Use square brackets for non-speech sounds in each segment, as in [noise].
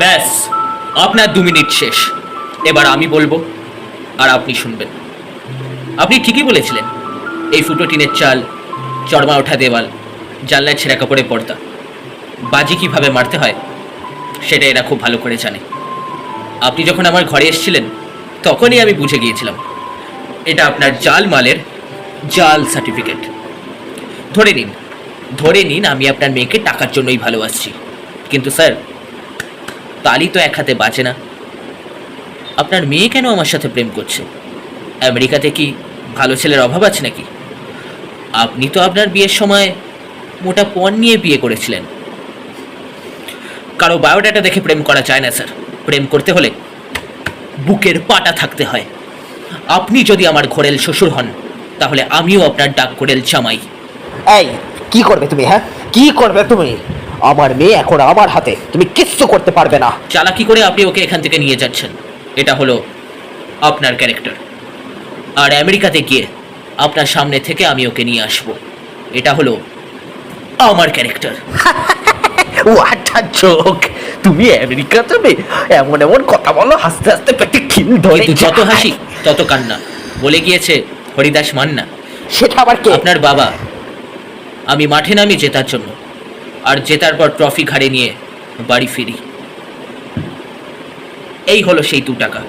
ব্যাস, আপনার দু মিনিট শেষ। এবার আমি বলব, আর আপনি শুনবেন। আপনি ঠিকই বলেছিলেন, এই ফুটো টিনের চাল, চড়মা ওঠা দেওয়াল, জানলায় ছেঁড়া কাপড়ে পর্দা। বাজি কীভাবে মারতে হয়, সেটা এরা খুব ভালো করে জানে। আপনি যখন আমার ঘরে এসেছিলেন, তখনই আমি বুঝে গিয়েছিলাম, এটা আপনার জাল মালের জাল সার্টিফিকেট। ধরে নিন ধরে নিন আমি আপনার মেয়েকে টাকার জন্যই ভালোবাসছি। কিন্তু স্যার তালি তো এক হাতে বাঁচে না। আপনার মেয়ে কেন আমার সাথে প্রেম করছে? আমেরিকাতে কি ভালো ছেলের অভাব আছে নাকি? আপনি তো আপনার বিয়ের সময় মোটা পণ নিয়ে বিয়ে করেছিলেন। কারও বায়োডাটা দেখে প্রেম করা যায় না, স্যার। প্রেম করতে হলে বুকের পাটা থাকতে হয়। আপনি যদি আমার ঘোরেল শ্বশুর হন, তাহলে আমিও আপনার ডাক ঘোরেল জামাই। এই, কি করবে তুমি হ্যাঁ? কি করবে তুমি? আমার মেয়ে এখন আমার হাতে। তুমি কিচ্ছু করতে পারবে না। চালাকি করে আপনি ওকে এখান থেকে নিয়ে যাচ্ছেন। এটা হলো আপনার ক্যারেক্টার। আর আমেরিকাতে গিয়ে আপনার সামনে থেকে আমি ওকে নিয়ে আসব। এটা হলো আমার ক্যারেক্টার। [laughs] ওয়াটা চোখ তুমি আমেরিকা যাবে? এমন এমন কথা বলো হাসতে হাসতে পেটে খিল ধরে যত হাসি তত কান্না। বলে গিয়েছে হরিদাস মান্না। সেটা আবার কে? আপনার বাবা। আমি মাঠে নামি জেতার জন্য। আর জেতার পর ট্রফি ঘাড়ে নিয়ে বাড়ি ফিরি। এই হলো সেই দু টাকা।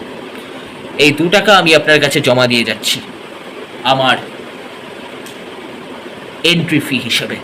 এই দু টাকা আমি আপনার কাছে জমা দিয়ে যাচ্ছি। আমার এন্ট্রি ফি হিসেবে।